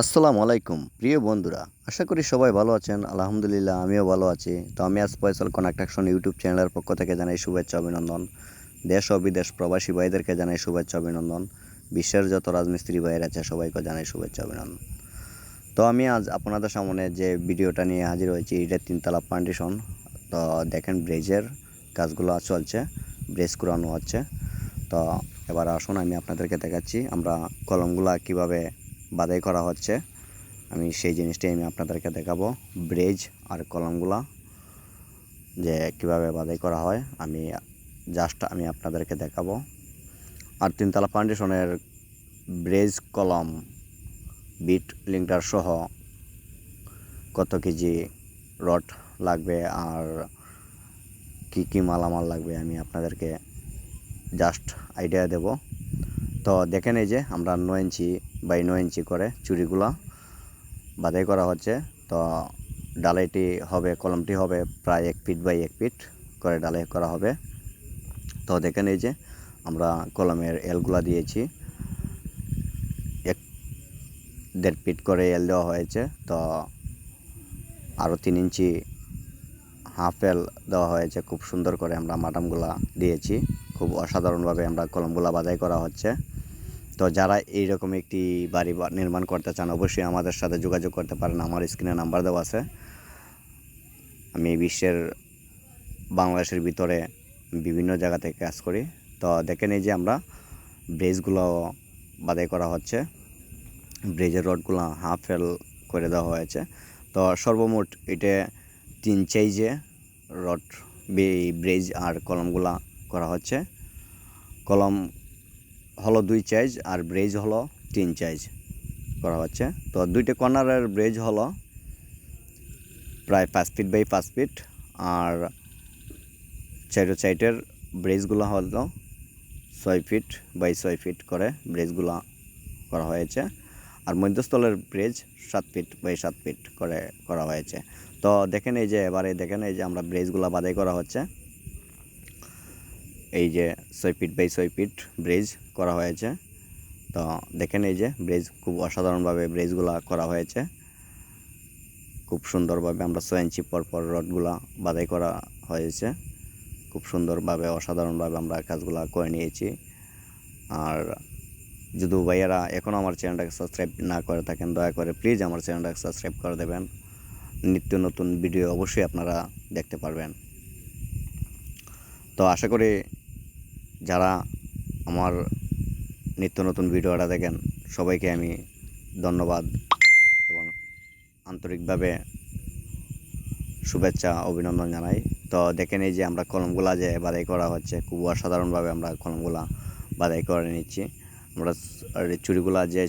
আসসালামু আলাইকুম, প্রিয় বন্ধুরা। আশা করি সবাই ভালো আছেন। আলহামদুলিল্লাহ, আমিও ভালো আছি। তো আমি আজ ফয়সাল কনেকট্রাকশন ইউটিউব চ্যানেলের পক্ষ থেকে জানাই শুভেচ্ছা, অভিনন্দন। দেশ ও বিদেশ প্রবাসী ভাইদেরকে জানাই শুভেচ্ছা, অভিনন্দন। বিশ্বের যত রাজমিস্ত্রি ভাইয়ের আছে, সবাইকে জানাই শুভেচ্ছা, অভিনন্দন। তো আমি আজ আপনাদের সামনে যে ভিডিওটা নিয়ে হাজির হয়েছি, এটা তিনতলা ফাউন্ডেশন তো দেখেন ব্রেজের কাজগুলো চলছে, ব্রেজ করানো হচ্ছে। তো এবার আসুন, আমি আপনাদেরকে দেখাচ্ছি। আমরা কলমগুলা কীভাবে বাদাই করা হচ্ছে। আমি সেই জিনিসটাই আমি আপনাদেরকে দেখাবো। ব্রেজ আর কলমগুলা যে কীভাবে বাদাই করা হয়, আমি জাস্ট আমি আপনাদেরকে দেখাবো। আর তিনতলা ফাউন্ডেশনের ব্রেজ, কলম, বিট লিঙ্কটার সহ কত কেজি রড লাগবে আর কি কি মালামাল লাগবে আমি আপনাদেরকে জাস্ট আইডিয়া দেব। তো দেখেন এই যে আমরা নয় ইঞ্চি বাই নয় ইঞ্চি করে চুরিগুলা বাদাই করা হচ্ছে। তো ডালাইটি হবে, কলমটি হবে প্রায় এক ফিট বাই এক ফিট করে ডালাই করা হবে। তো দেখেন এই যে আমরা কলমের এলগুলা দিয়েছি। এক দেড় ফিট করে এল দেওয়া হয়েছে। তো আরও তিন ইঞ্চি হাফ এল দেওয়া হয়েছে। খুব সুন্দর করে আমরা মাটামগুলা দিয়েছি। খুব অসাধারণভাবে আমরা কলমগুলা বাদাই করা হচ্ছে। তো যারা এইরকম একটি বাড়ি নির্মাণ করতে চান, অবশ্যই আমাদের সাথে যোগাযোগ করতে পারেন। আমার স্ক্রিনে নাম্বার দেওয়া আছে। আমি বিশ্বের, বাংলাদেশের ভিতরে বিভিন্ন জায়গা থেকে কাজ করি। তো দেখেন এই যে আমরা ব্রেজগুলো বাদাই করা হচ্ছে। ব্রিজের রডগুলো হাফ ফেল করে দেওয়া হয়েছে। তো সর্বমোট এটা তিন চাইজে রড ব্রেজ আর কলমগুলা করা হচ্ছে। কলম হলো দুই চাইজ আর ব্রেজ হলো তিন চাইজ। করা হচ্ছে। তো দুইটা কর্নারের ব্রেজ হলো প্রায় পাঁচ ফিট বাই পাঁচ ফিট আর চাইটো চাইটের ব্রেজগুলো হলো ছয় ফিট বাই ছয় ফিট করে ব্রেজগুলো করা হয়েছে আর মধ্যস্থলের ব্রেজ সাত ফিট বাই সাত ফিট করে করা হয়েছে। তো দেখেন এই যে, এবারে দেখেন এই যে আমরা ব্রেজগুলো বাদাই করা হচ্ছে। এই যে ছয় ফিট বাই ছয় ফিট ব্রেজ করা হয়েছে। তো দেখেন এই যে ব্রেজ খুব অসাধারণভাবে ব্রেজগুলো করা হয়েছে। খুব সুন্দরভাবে আমরা ছয় ইঞ্চি পর পর রডগুলা বাদাই করা হয়েছে। খুব সুন্দরভাবে, অসাধারণভাবে আমরা কাজগুলো করে নিয়েছি। আর যদি ভাইয়ারা এখনও আমার চ্যানেলটাকে সাবস্ক্রাইব না করে থাকেন, দয়া করে প্লিজ আমার চ্যানেলটাকে সাবস্ক্রাইব করে দেবেন। নিত্য নতুন ভিডিও অবশ্যই আপনারা দেখতে পারবেন। তো আশা করি যারা আমার নিত্য নতুন ভিডিওটা দেখেন, সবাইকে আমি ধন্যবাদ এবং আন্তরিকভাবে শুভেচ্ছা, অভিনন্দন জানাই। তো দেখেন এই যে আমরা কলমগুলা যে বাদাই করা হচ্ছে, খুব অসাধারণভাবে আমরা কলমগুলা বাদাই করে নিচ্ছি। আমরা চুরিগুলা যে